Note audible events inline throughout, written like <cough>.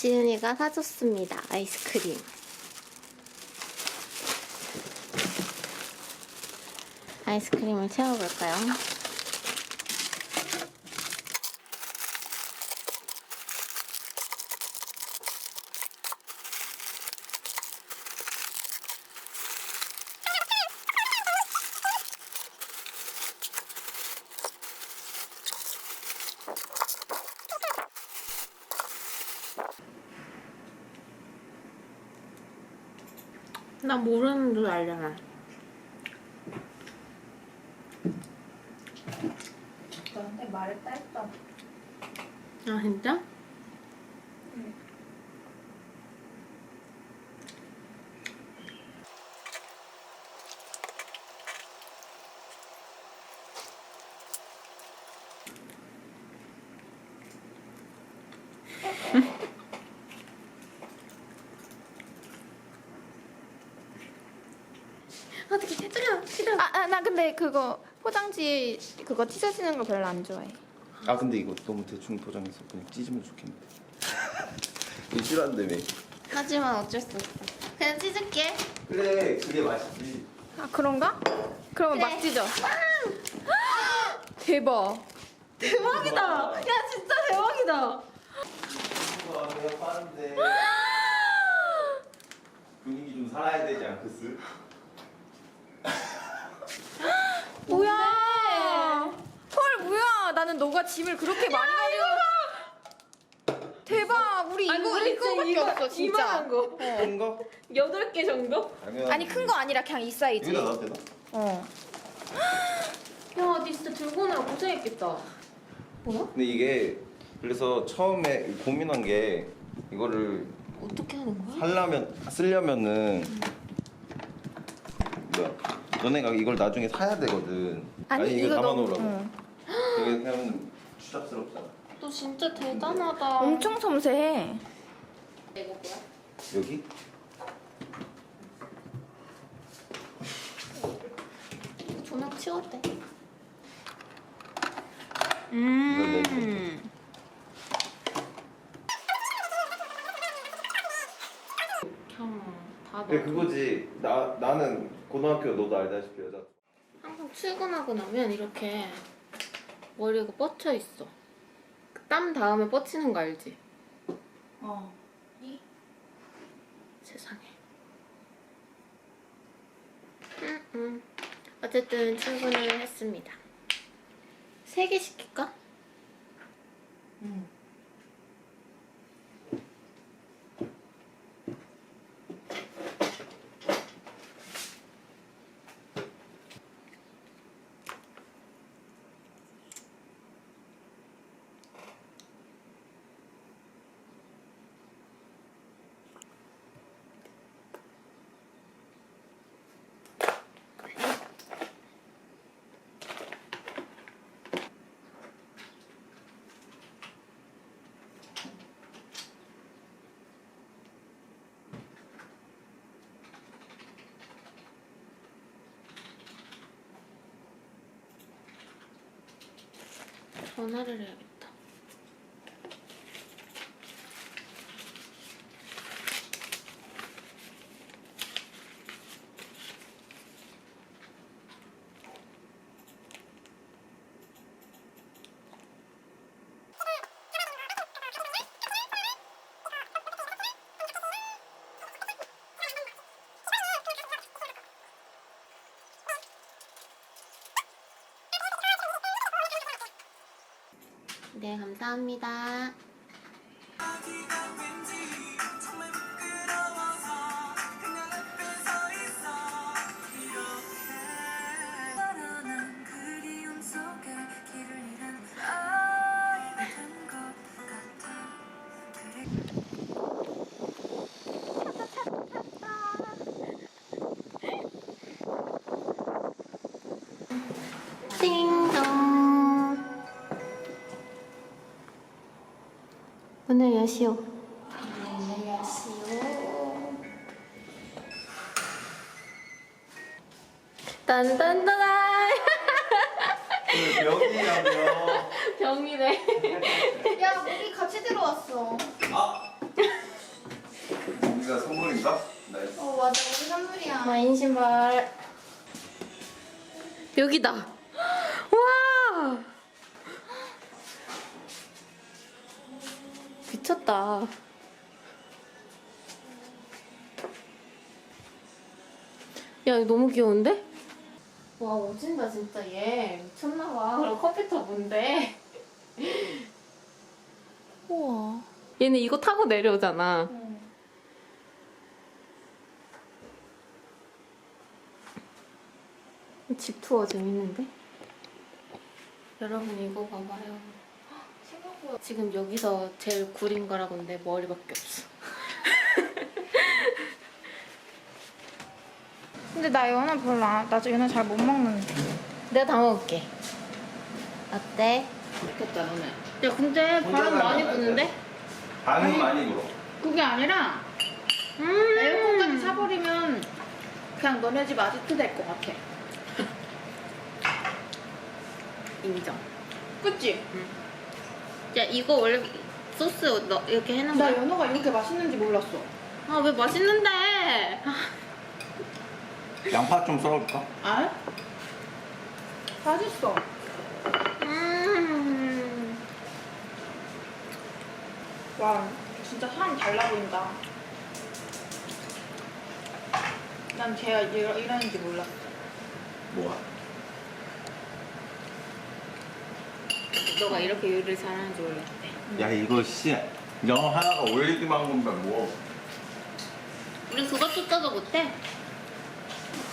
지은이가 사줬습니다. 아이스크림. 아이스크림을 채워볼까요? 나 모르는 줄 알잖아. 너한테 말했다 했다. 아 진짜? 어떻게 뜯어 뜯어 아, 아, 나 근데 그거 포장지 그거 찢어지는 거 별로 안 좋아해. 아 근데 이거 너무 대충 포장해서 그냥 찢으면 좋겠는데 <laughs> 이거 싫어한다며 하지만 어쩔 수 없어 그냥 찢을게 그래 그게 맛있지 아, 그런가? 그러면 그래. 막 찢어. 대박. 대박이다 야 진짜 대박이다 내가 파는데 분위기 좀 살아야 되지 않겠어? 뭐야? 헐, 뭐야? 나는 너가 짐을 그렇게 많이 가져. 대박. 우리 이거 이거밖에 없어, 진짜. 이만한 거큰 거? 8개 정도? 당연하지 아니 큰 거 아니라 그냥 이 사이즈. 여기다 놔도 되나? 어. 야 니 진짜 들고 오느라 고생했겠다 뭐야? 근데 이게 그래서 처음에 고민한 게 이거를 어떻게 하는 거야? 살려면 쓰려면은 뭐야 너네가 이걸 나중에 사야 되거든 아니, 이거 담아놓으라고 응. 이게 하면 추잡스럽잖아 너 진짜 대단하다 엄청 섬세해. 여기? 이거 조명 치웠대 음. 다 근데 그거지 나, 나는 고등학교 너도 알다시피 여자 항상 출근하고 나면 이렇게 머리가 뻗쳐 있어. 땀 다음에 뻗치는 거 알지? 어. 세상에. 음, 음. 어쨌든 출근을 했습니다. 세 개 시킬까? 응. 전 화를 해야겠 네, 감사합니다. 떠나난 그리움 속에 길을 잃은 아이가 된 것 같아 그래 띵동. 오늘 몇 시요? 딴딴따단. 여기라고요 병이네. 야, 우리 같이 들어왔어. 아 신발인가? 나이스. 어 맞아 우리 선물이야. 마인 신발. 여기다. 와. 미쳤다. 야, 이거 너무 귀여운데? 와, 오진다, 진짜 얘. 미쳤나봐. <laughs> 그럼 컴퓨터 뭔데? <laughs> 우와. 얘는 이거 타고 내려오잖아. 집 투어 재밌는데? 여러분 이거 봐봐요. 지금 여기서 제일 구린 거라고 내 머리밖에 없어. <laughs> 근데 나 연어 별로 안. 나 연어 잘 못 먹는데. 내가 다 먹을게. 어때? 좋겠다 너네. 야 근데 바람 많이 부는데? 반응 많이 물어. 그게 아니라 음. 에어컨까지 사버리면 그냥 너네 집 아지트 될 것 같아. <laughs> 인정. 그치? 야 이거 원래 소스 너 이렇게 해놓은 나 거야? 연어가 이렇게 맛있는지 몰랐어. 아 왜 맛있는데? 아, 양파 좀 썰어볼까? 아? 맛있어. 음. 와, 진짜 사람 달라 보인다. 난 걔가 이러, 이러는지 몰랐어. 뭐가? 너가 이렇게 요리를 잘하는지 몰랐대. 야 이거 씨 영어 하나가 올리기만 한 건데 뭐. 우리 그것조차도 못해.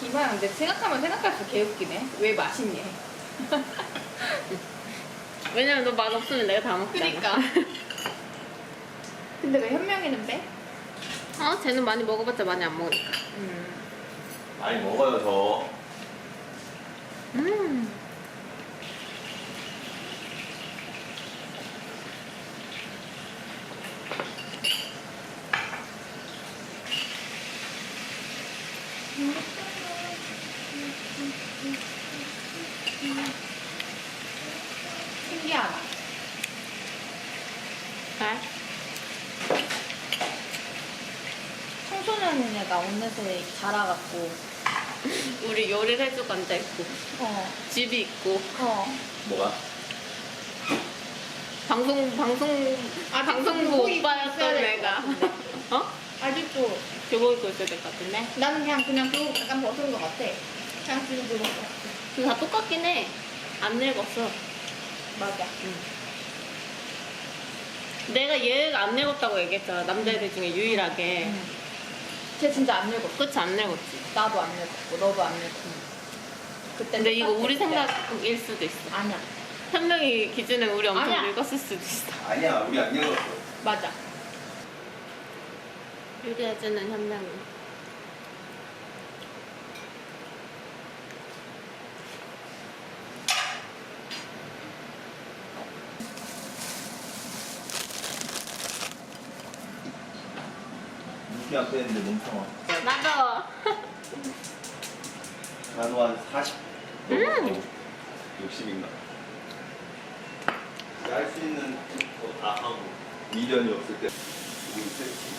이봐야 근데 생각하면 생각할수록 개웃기네. 왜 맛있니? <laughs> 왜냐면 너 맛 없으면 내가 다 먹잖아. 그니까. <laughs> 근데 왜 현명이는 빼? 어? 쟤는 많이 먹어봤자 많이 안 먹으니까. 음. 많이 먹어요 저. 음. 신기하다. 잘? 청소년인 애가 온느새 자라갖고. 우리 요리를 해주고 앉아있고, 어. 집이 있고, 어. 뭐가? 방송, 방송, 아, 방송부 오빠였던 있어야 될것 애가. <laughs> 어? 아직도 교복 입고 있어야 될 것 같은데? 나는 그냥 그냥 그거 약간 벗은 것 같아. 그냥 지금 그거 같아. 근데 다 똑같긴 해. 안 늙었어. 맞아. 내가 얘가 안 늙었다고 얘기했잖아. 남자애들 중에 유일하게. 응. 쟤 진짜 안 늙었어. 그치, 안 늙었지. 나도 안 늙었고 너도 안 늙었고. 그때 근데 이거 우리. 생각일 수도 있어. 아니야. 현명이 기준에 우리 엄청 아니야. 늙었을 수도 있어. 아니야 우리 안 읽었어. 맞아. 유리해주는 현명이. 안 빼는데 상아. 나도. 나도 한 40. 음. 60인가. 할 수 있는 거 다 하고 미련이 없을 때 우리 세트.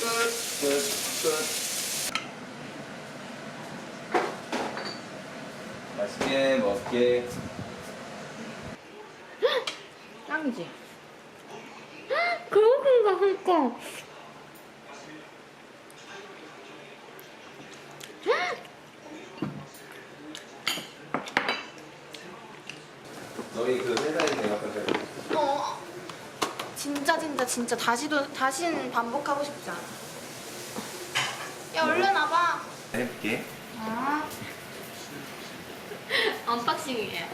끝, 끝, 끝. 먹게. 짱이지. 그런가, 그니까. 너희 그 회사에 내가 그래. 어. 진짜 진짜 진짜 다시도 다시는 반복하고 싶지 않아. 야 얼른 와봐. 해볼게. 아 언박싱이에요.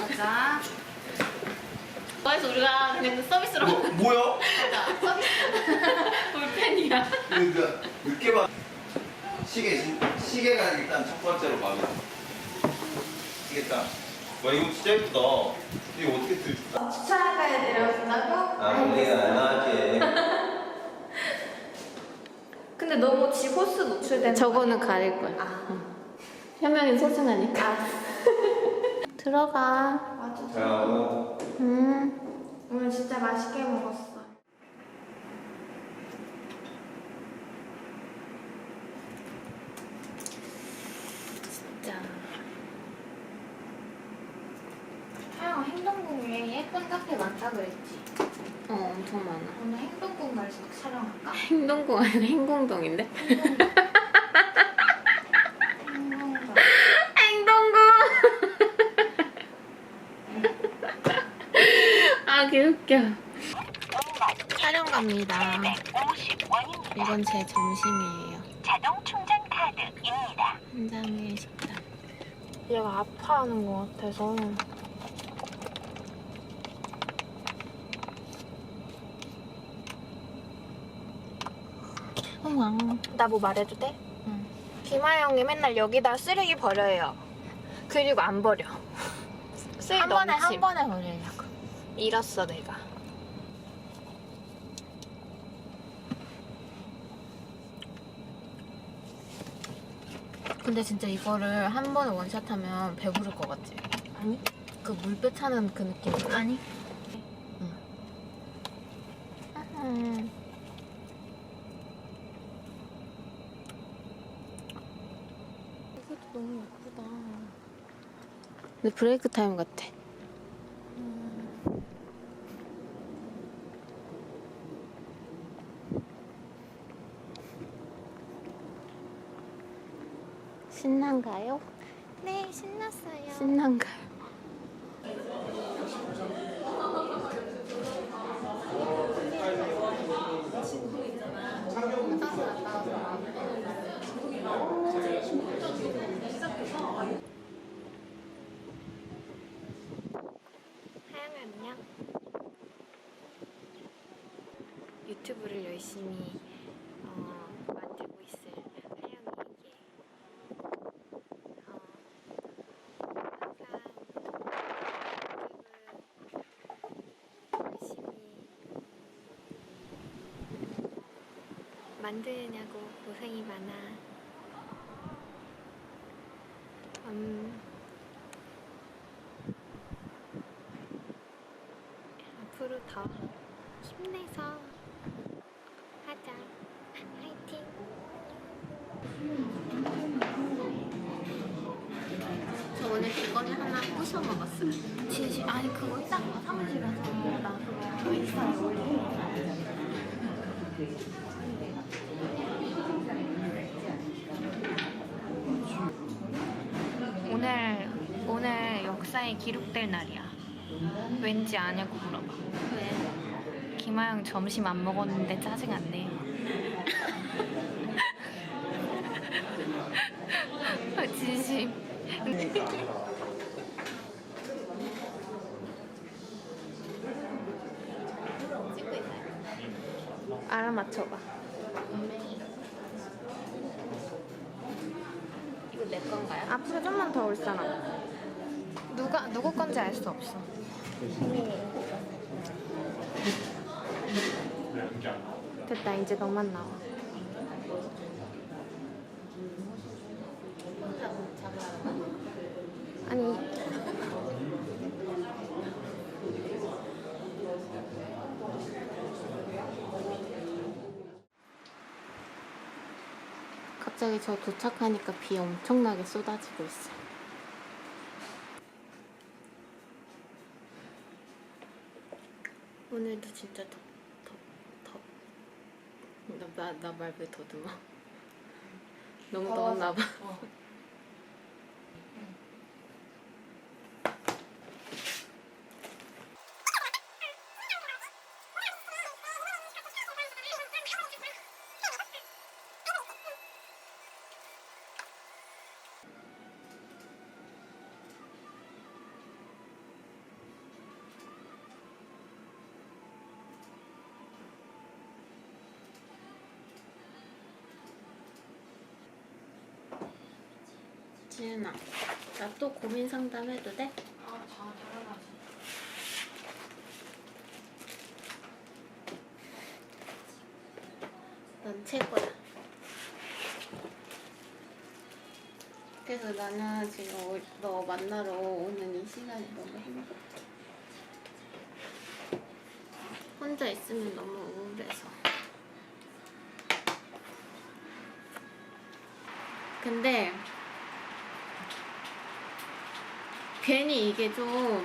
맞아. 그래서 우리가 그냥 서비스로 뭐, 뭐야? 하자. 서비스. <laughs> 볼펜이야. 그러니까 늦게 봐. 시계 진- 시계가 일단 첫 번째로 마음에 들어. 시계 딱. 와 이거 진짜 예쁘다. 이거 어떻게 들지? 주차가에 내려준다고? 아 우리가 안 하지. 근데 너무 지 호스 노출된 저거는 가릴 거야. 아. 현명이 소중하니까. 들어가. 맞아. 자, 어, 음. 오늘 진짜 맛있게 먹었어. 자. 하영 행동궁에 예쁜 카페 많다 그랬지. 어, 엄청 많아. 오늘 행동궁 가서 촬영할까? 행동궁 아니라 행궁동인데? 행동궁. 행동궁! 아, 개 웃겨. 촬영 갑니다. 이건 제 점심이에요. 자동 충전 카드입니다. 한 장의 식단. 얘가 아파하는 것 같아서. 나 뭐 말해도 돼? 응. 김하 영이 맨날 여기다 쓰레기 버려요. 그리고 안 버려. 쓰레기 한 번에, 넘침. 한 번에 버리려고. 잃었어 내가. 근데 진짜 이거를 한 번에 원샷 하면 배부를 것 같지? 아니? 그 물배 차는 그 느낌. 아니. 음. 이것도 너무 예쁘다. 근데 브레이크 타임 같아. 신난가요? 네 신났어요. 신난가요? 하영이 안녕. 유튜브를 열심히 어, 만들고 있을 하영이에게 어, 항상 유튜브 열심히 만드느냐고 고생이 많아. 음, 앞으로 더 힘내서 하자. 화이팅! 저 오늘 부셔 먹었어요. 진심 아니 그거 이따가 사무실 가서 나 그거 인스타에 올릴게. 오늘 오늘 역사에 기록될 날이야. 왠지 아냐고 물어봐. 왜? 김하영 점심 안 먹었는데 짜증 안 내. <laughs> 아, 진심. 찍고 있어요. 알아맞혀봐. 이거 내 건가요? 앞으로 좀만 더 올 사람. 누가 누구 건지 알 수 없어. 됐다 이제 너만 나와. 아니 갑자기 저 도착하니까 비 엄청나게 쏟아지고 있어요. 오늘도 진짜 덥, 덥, 덥. 나, 나, 나 말왜 더듬어? <laughs> 너무 더웠나 봐. 지은아, 나 또 고민 상담 해도 돼? 아, 다 당연하지. 넌 최고야. 그래서 나는 지금 너 만나러 오는 이 시간이 너무 행복해. 혼자 있으면 너무 우울해서. 근데 괜히 이게 좀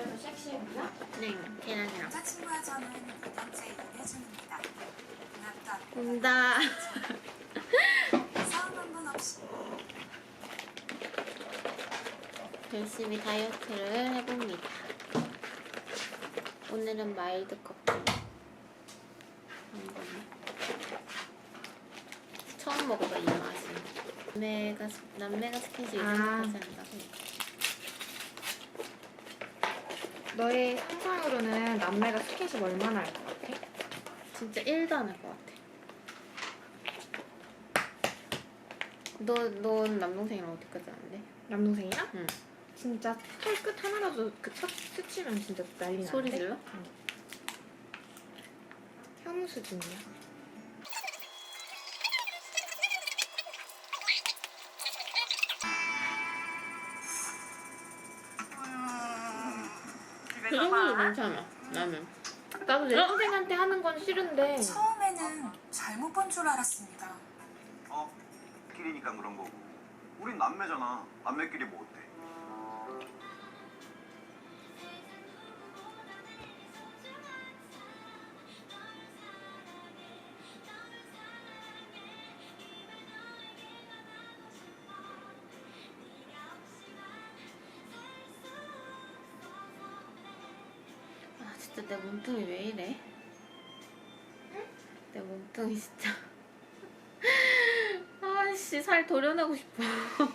오늘도 섹시했나? 네 계란이랑 여자친구와 저는 이번째 일해줍니다. 납도 온다. 싸움 한번 없이 열심히 다이어트를 해봅니다. 오늘은 마일드 커피. 한번 처음 먹어봐 이 맛이. 남매가 스- 남매가 스킨십 아. 생각하지 않다고. 너의 상상으로는 남매가 스킨십 얼마나 할 것 같아? 진짜 1도 안 할 것 같아. 너, 넌 남동생이랑 어디까지 하는데? 남동생이랑? 응. 진짜 털끝 하나라도 그첫 스치면 진짜 난리 나는데? 소리 질러? 응. 현우 수준이야. 그 정도는 괜찮아. 나는. 나도 내 동생한테 하는 건 싫은데 처음에는 잘못 본 줄 알았습니다. 어? 끼리니까 그런 거고. 우린 남매잖아. 남매끼리 뭐 어때? 내 몸통이 왜 이래? 내 몸통이 진짜. <laughs> 아씨 살 도려내고 싶어 <laughs>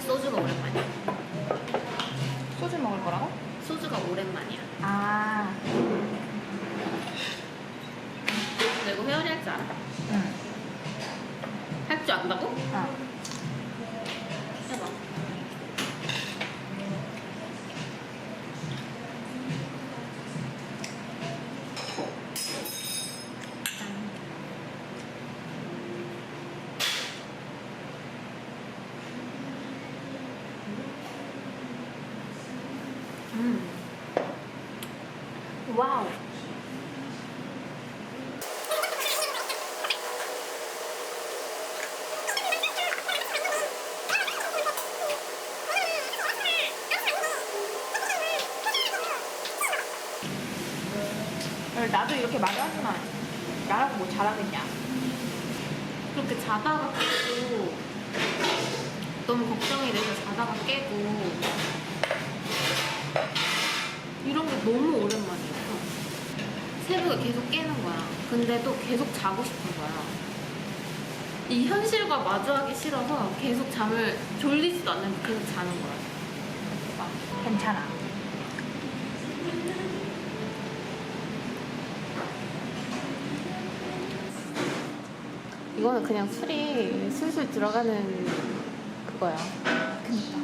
소주가 오랜만이야 소주 먹을 거라고? 소주가 오랜만이야 아, 너 이거 회오리 할 줄 알아? 응. 할 줄 안다고? 어. 해봐 음. 와우. 나도 이렇게 말을 하지만 나라고 뭐 잘하겠냐? 그렇게 자다가 깨고 너무 걱정이 돼서 자다가 깨고 이런 게 너무 오랜만이었어. 새벽에 계속 깨는 거야. 근데 또 계속 자고 싶은 거야. 이 현실과 마주하기 싫어서 계속 잠을 졸리지도 않는데 계속 자는 거야. 괜찮아. 이거는 그냥 술이 술술 들어가는 그거야. 그니까.